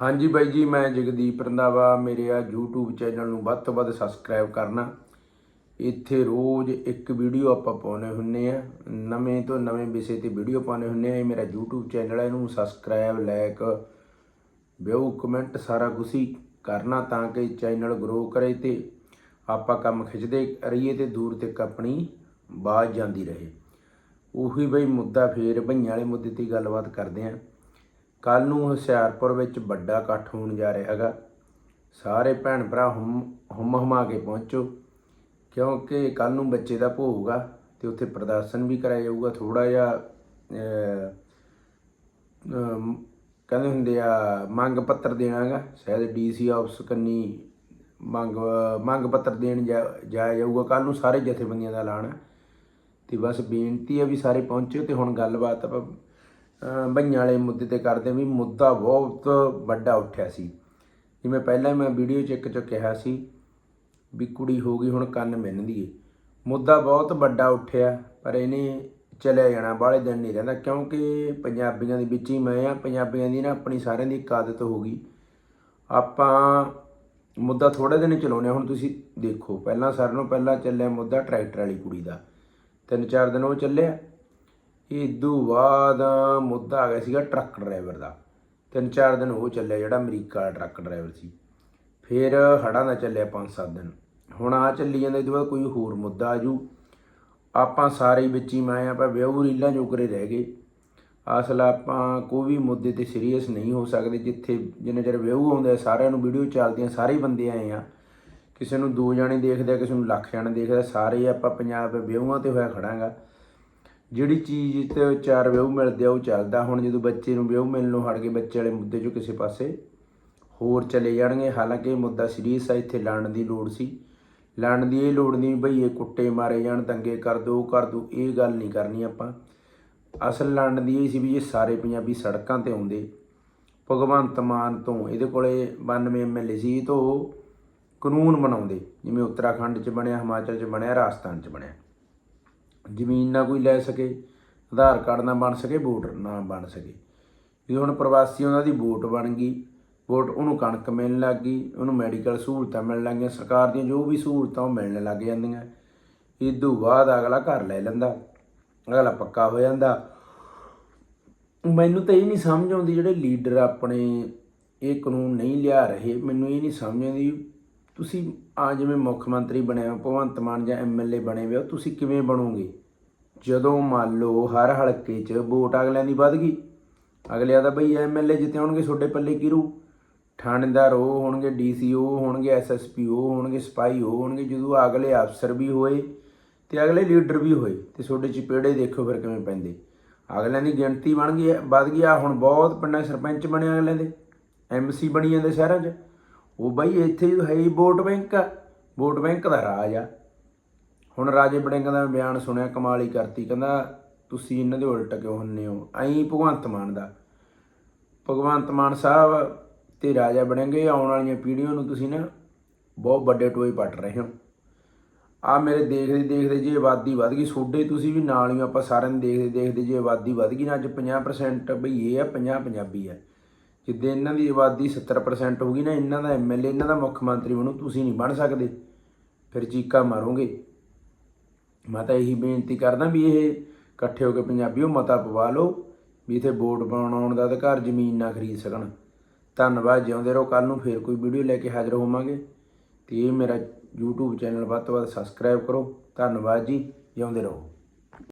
ਹਾਂਜੀ ਬਾਈ ਜੀ, ਮੈਂ ਜਗਦੀਪ ਰੰਧਾਵਾ, ਮੇਰੇ ਆ YouTube ਚੈਨਲ ਨੂੰ ਵੱਧ ਤੋਂ ਵੱਧ ਸਬਸਕ੍ਰਾਈਬ ਕਰਨਾ। ਇੱਥੇ ਰੋਜ਼ ਇੱਕ ਵੀਡੀਓ ਆਪਾਂ ਪਾਉਨੇ ਹੁੰਨੇ ਆ। ਨਵੇਂ ਤੋਂ ਨਵੇਂ ਵਿਸ਼ੇ ਤੇ ਵੀਡੀਓ ਪਾਉਨੇ ਹੁੰਨੇ ਆ। ਇਹ ਮੇਰਾ YouTube ਚੈਨਲ ਹੈ ਇਹਨੂੰ ਸਬਸਕ੍ਰਾਈਬ ਲਾਇਕ ਵਿਊ ਕਮੈਂਟ ਸਾਰਾ ਕੁਛ ਹੀ ਕਰਨਾ ਤਾਂ ਕਿ ਚੈਨਲ ਗਰੋ ਕਰੇ ਤੇ ਆਪਾਂ ਕੰਮ ਖਿੱਚਦੇ ਰਹੀਏ ਤੇ ਦੂਰ ਤੱਕ ਆਪਣੀ ਬਾਜ਼ ਜਾਂਦੀ ਰਹੇ। ਉਹੀ ਬਈ ਮੁੱਦਾ ਫੇਰ ਭਈਆਂ ਵਾਲੇ ਮੁੱਦੇ ਤੇ ਗੱਲਬਾਤ ਕਰਦੇ ਆਂ। ਕੱਲ ਨੂੰ ਹੁਸ਼ਿਆਰਪੁਰ ਵਿੱਚ ਵੱਡਾ ਇਕੱਠ ਹੋਣ ਜਾ ਰਿਹਾ ਹੈਗਾ। ਸਾਰੇ ਭੈਣ ਭਰਾ ਹਮ ਹਮ ਹਮਾ ਕੇ ਪਹੁੰਚੋ, ਕਿਉਂਕਿ ਕੱਲ ਨੂੰ ਬੱਚੇ ਦਾ ਭੋਗ ਆ ਤੇ ਉੱਥੇ ਪ੍ਰਦਰਸ਼ਨ ਵੀ ਕਰਾਇਆ ਜਾਊਗਾ। ਥੋੜਾ ਜਿਹਾ ਕਹਿੰਦੇ ਹੁੰਦੇ ਆ, ਮੰਗ ਪੱਤਰ ਦੇਣਾਗਾ ਸ਼ਾਇਦ ਡੀਸੀ ਆਫਿਸ ਕੰਨੀ ਮੰਗ ਮੰਗ ਪੱਤਰ ਦੇਣ ਜਾ- ਜਾਇਆ ਜਾਊਗਾ। ਕੱਲ ਨੂੰ ਸਾਰੇ ਜਥੇਬੰਦੀਆਂ ਦਾ ਐਲਾਨ ਹੈ ਤੇ ਬਸ ਬੇਨਤੀ ਹੈ ਵੀ ਸਾਰੇ ਪਹੁੰਚੋ ਤੇ ਹੁਣ ਗੱਲਬਾਤ ਆਪਾਂ ਬਈਆਂ ਵਾਲੇ ਮੁੱਦੇ ਤੇ ਕਰਦੇ ਵੀ ਮੁੱਦਾ ਬਹੁਤ ਵੱਡਾ ਉੱਠਿਆ ਸੀ। ਜਿਵੇਂ ਪਹਿਲਾਂ ਮੈਂ ਵੀਡੀਓ 'ਚ ਇੱਕ 'ਚ ਕਿਹਾ ਸੀ ਵੀ ਕੁੜੀ ਹੋ ਗਈ ਹੁਣ ਕੰਨ ਮਿੰਨਦੀ ਏ। ਮੁੱਦਾ ਬਹੁਤ ਵੱਡਾ ਉੱਠਿਆ, ਪਰ ਇਹਨੇ ਚਲਿਆ ਜਾਣਾ, ਬਾਹਲੇ ਦਿਨ ਨਹੀਂ ਰਹਿੰਦਾ, ਕਿਉਂਕਿ ਪੰਜਾਬੀਆਂ ਦੇ ਵਿੱਚ ਹੀ ਮੈਂ ਆ ਪੰਜਾਬੀਆਂ ਦੀ ਨਾ ਆਪਣੀ ਸਾਰਿਆਂ ਦੀ ਇੱਕ ਆਦਤ ਹੋ ਗਈ। ਆਪਾਂ ਮੁੱਦਾ ਥੋੜੇ ਦਿਨ ਚਲਾਉਂਦੇ ਹਾਂ। ਹੁਣ ਤੁਸੀਂ ਦੇਖੋ, ਪਹਿਲਾਂ ਸਾਰਿਆਂ ਨੂੰ ਪਹਿਲਾਂ ਚੱਲਿਆ ਮੁੱਦਾ ਟਰੈਕਟਰ ਵਾਲੀ ਕੁੜੀ ਦਾ। ਤਿੰਨ ਚਾਰ ਦਿਨ ਉਹ ਚੱਲਿਆ। ਇਦੋਂ ਬਾਅਦ ਮੁੱਦਾ ਆ ਗਿਆ ਸੀਗਾ ਟਰੱਕ ਡਰਾਈਵਰ ਦਾ। ਤਿੰਨ ਚਾਰ ਦਿਨ ਉਹ ਚੱਲਿਆ ਜਿਹੜਾ ਅਮਰੀਕਾ ਵਾਲਾ ਟਰੱਕ ਡਰਾਈਵਰ ਸੀ। ਫਿਰ ਹੜਾਂ ਦਾ ਚੱਲਿਆ ਪੰਜ ਸੱਤ ਦਿਨ। ਹੁਣ ਆ ਚੱਲੀ ਜਾਂਦਾ ਇਹ ਤੋਂ ਬਾਅਦ ਕੋਈ ਹੋਰ ਮੁੱਦਾ ਆਜੂ ਆਪਾਂ ਸਾਰੇ ਵਿੱਚ ਹੀ ਮੈਂ ਆਪਾਂ ਵਿਆਹ ਰੀਲਾਂ ਜੋਗਰੇ ਰਹਿ ਗਏ। ਅਸਲ ਆਪਾਂ ਕੋਈ ਵੀ ਮੁੱਦੇ ਤੇ ਸੀਰੀਅਸ ਨਹੀਂ ਹੋ ਸਕਦੇ, ਜਿੱਥੇ ਜਿੰਨੇ ਚਿਰ ਵਿਆਹ ਆਉਂਦੇ ਆ ਸਾਰਿਆਂ ਨੂੰ ਵੀਡੀਓ ਚੱਲਦੀਆਂ, ਸਾਰੇ ਬੰਦੇ ਆਏ ਆ। ਕਿਸੇ ਨੂੰ ਦੋ ਜਾਣੇ ਦੇਖਦੇ ਆ, ਕਿਸੇ ਨੂੰ ਲੱਖ ਜਾਣੇ ਦੇਖਦੇ ਸਾਰੇ ਆਪਾਂ ਪੰਜਾਬ ਦੇ ਵਿਆਹਾਂ ਤੇ ਹੋਇਆ ਖੜਾਂਗਾ। ਜਿਹੜੀ ਚੀਜ਼ ਤੇ ਚਾਰ ਵਿਊ ਮਿਲਦੇ ਆ, ਉਹ ਚੱਲਦਾ। ਹੁਣ ਜਦੋਂ ਬੱਚੇ ਨੂੰ ਵਿਆਹ ਮਿਲਣੋਂ ਹਟ ਕੇ ਬੱਚੇ ਵਾਲੇ ਮੁੱਦੇ 'ਚੋਂ ਕਿਸੇ ਪਾਸੇ ਹੋਰ ਚਲੇ ਜਾਣਗੇ। ਹਾਲਾਂਕਿ ਇਹ ਮੁੱਦਾ ਸੀਰੀਅਸ ਆ, ਇੱਥੇ ਲੜਨ ਦੀ ਲੋੜ ਸੀ। ਲੜਨ ਦੀ ਇਹ ਲੋੜ ਨਹੀਂ ਭਈ ਇਹ ਕੁੱਟੇ ਮਾਰੇ ਜਾਣ, ਦੰਗੇ ਕਰ ਦੋ, ਉਹ ਕਰ ਦੋ, ਇਹ ਗੱਲ ਨਹੀਂ ਕਰਨੀ ਆਪਾਂ। ਅਸਲ ਲੜਨ ਦੀ ਇਹ ਸੀ ਵੀ ਇਹ ਸਾਰੇ ਪੰਜਾਬੀ ਸੜਕਾਂ ਤੇ ਆਉਂਦੇ। ਭਗਵੰਤ ਮਾਨ ਤੋਂ, ਇਹਦੇ ਕੋਲੇ 92 ਐਮਐਲਏ ਸੀ ਇਹ ਤੋਂ ਕਾਨੂੰਨ ਬਣਾਉਂਦੇ। ਜਿਵੇਂ ਉੱਤਰਾਖੰਡ 'ਚ ਬਣਿਆ, ਹਿਮਾਚਲ 'ਚ ਬਣਿਆ, ਰਾਜਸਥਾਨ 'ਚ ਬਣਿਆ। ਜ਼ਮੀਨ ਨਾ ਕੋਈ ਲੈ ਸਕੇ, ਆਧਾਰ ਕਾਰਡ ਨਾ ਬਣ ਸਕੇ ਵੋਟਰ ਨਾ ਬਣ ਸਕੇ। ਜੇ ਹੁਣ ਪ੍ਰਵਾਸੀ ਉਹਨਾਂ ਦੀ ਵੋਟ ਬਣ ਗਈ, ਵੋਟ ਉਹਨੂੰ ਕਣਕ ਮਿਲਣ ਲੱਗ ਗਈ, ਉਹਨੂੰ ਮੈਡੀਕਲ ਸਹੂਲਤਾਂ ਮਿਲਣ ਲੱਗ ਗਈਆਂ, ਸਰਕਾਰ ਦੀਆਂ ਜੋ ਵੀ ਸਹੂਲਤਾਂ ਉਹ ਮਿਲਣ ਲੱਗ ਜਾਂਦੀਆਂ। ਇਦੋਂ ਬਾਅਦ ਅਗਲਾ ਘਰ ਲੈ ਲੈਂਦਾ, ਅਗਲਾ ਪੱਕਾ ਹੋ ਜਾਂਦਾ। ਮੈਨੂੰ ਤਾਂ ਇਹ ਨਹੀਂ ਸਮਝ ਆਉਂਦੀ ਜਿਹੜੇ ਲੀਡਰ ਆਪਣੇ ਇਹ ਕਾਨੂੰਨ ਨਹੀਂ ਲਿਆ ਰਹੇ, ਮੈਨੂੰ ਇਹ ਨਹੀਂ ਸਮਝ ਆਉਂਦੀ ਤੁਸੀਂ ਆ ਜਿਵੇਂ ਮੁੱਖ ਮੰਤਰੀ ਬਣੇ ਹੋ, ਭਗਵੰਤ ਮਾਨ ਜਾਂ ਐਮਐਲਏ ਬਣੇ ਹੋਏ ਹੋ, ਤੁਸੀਂ ਕਿਵੇਂ ਬਣੋਗੇ? ਜਦੋਂ ਮੰਨ ਲਓ ਹਰ ਹਲਕੇ 'ਚ ਵੋਟ ਅਗਲਿਆਂ ਦੀ ਵੱਧ ਗਈ ਅਗਲਿਆਂ ਦਾ ਬਈ ਐਮਐਲਏ ਜਿੱਤਿਆਉਣਗੇ ਤੁਹਾਡੇ ਪੱਲੇ ਕਿਰੂ ਥਾਣੇਦਾਰ ਉਹ ਹੋਣਗੇ ਡੀਸੀਓ ਹੋਣਗੇ ਐਸਐਸਪੀ ਉਹ ਹੋਣਗੇ, ਸਪਾਈ ਉਹ ਹੋਣਗੇ, ਜਦੋਂ ਅਗਲੇ ਅਫਸਰ ਵੀ ਹੋਏ ਤੇ ਅਗਲੇ ਲੀਡਰ ਵੀ ਹੋਏ ਤੇ ਤੁਹਾਡੇ ਚਪੇੜੇ ਦੇਖੋ ਫਿਰ ਕਿਵੇਂ ਪੈਂਦੇ। ਅਗਲਿਆਂ ਦੀ ਗਿਣਤੀ ਬਣ ਗਈ ਹੈ ਵੱਧ ਗਈ ਆ ਹੁਣ ਬਹੁਤ ਪਿੰਡਾਂ ਸਰਪੰਚ ਬਣੇ ਅਗਲਿਆਂ ਦੇ ਐਮਸੀ ਬਣੀ ਜਾਂਦੇ ਸ਼ਹਿਰਾਂ 'ਚ। ਉਹ ਬਾਈ ਇੱਥੇ ਹੈ ਹੀ ਵੋਟ ਬੈਂਕ ਆ, ਵੋਟ ਬੈਂਕ ਦਾ ਰਾਜ ਆ। ਹੁਣ ਰਾਜੇ ਬੜਿੰਗ ਦਾ ਬਿਆਨ ਸੁਣਿਆ, ਕਮਾਲ ਹੀ ਕਰਤੀ, ਕਹਿੰਦਾ ਤੁਸੀਂ ਇਹਨਾਂ ਦੇ ਉਲਟ ਕਿਉਂ ਹੁੰਨੇ ਹੋ? ਐਂ ਭਗਵੰਤ ਮਾਨ ਦਾ। ਭਗਵੰਤ ਮਾਨ ਸਾਹਿਬ ਤੇ ਰਾਜਾ ਬਣੇਗੇ ਆਉਣ ਵਾਲੀਆਂ ਪੀੜ੍ਹੀਆਂ ਨੂੰ ਤੁਸੀਂ ਨਾ ਬਹੁਤ ਵੱਡੇ ਟੋਏ ਪੱਟ ਰਹੇ ਹੋ। ਆ ਮੇਰੇ ਦੇਖਦੇ ਦੇਖਦੇ ਜੇ ਆਬਾਦੀ ਵੱਧ ਗਈ, ਸੋਡੇ ਤੁਸੀਂ ਵੀ ਨਾਲ ਹੀ ਆਪਾਂ ਸਾਰਿਆਂ ਨੂੰ ਦੇਖਦੇ ਦੇਖਦੇ ਜੇ ਆਬਾਦੀ ਵੱਧ ਗਈ ਨਾ ਅੱਜ 50% ਬਈ ਇਹ ਆ 50 ਪੰਜਾਬੀ ਆ। ਜਿੱਦੇ ਇਹਨਾਂ ਦੀ ਆਬਾਦੀ 70% ਹੋ ਗਈ ਨਾ, ਇਹਨਾਂ ਦਾ ਐਮਐਲਏ ਇਹਨਾਂ ਦਾ ਮੁੱਖ ਮੰਤਰੀ ਬਣੂ, ਤੁਸੀਂ ਨਹੀਂ ਬਣ ਸਕਦੇ। ਫਿਰ ਚੀਕਾ ਮਾਰੋਗੇ। ਮੈਂ ਤਾਂ ਇਹੀ ਬੇਨਤੀ ਕਰਦਾ ਵੀ ਇਹ ਇਕੱਠੇ ਹੋ ਕੇ ਪੰਜਾਬੀਓ ਮਤਾ ਪਵਾ ਲਓ ਵੀ ਇਥੇ ਵੋਟ ਬਣਾਉਣ ਦਾ ਅਧਿਕਾਰ ਜ਼ਮੀਨ ਨਾ ਖਰੀਦ ਸਕਣ। ਧੰਨਵਾਦ, ਜਿਉਂਦੇ ਰਹੋ। ਕੱਲ ਨੂੰ ਫੇਰ ਕੋਈ ਵੀਡੀਓ ਲੈ ਕੇ ਹਾਜ਼ਰ ਹੋਵਾਂਗੇ। ਤੇ ਇਹ ਮੇਰਾ YouTube ਚੈਨਲ ਵੱਧ ਤੋਂ ਵੱਧ ਸਬਸਕ੍ਰਾਈਬ ਕਰੋ। ਧੰਨਵਾਦ ਜੀ, ਜਿਉਂਦੇ ਰਹੋ।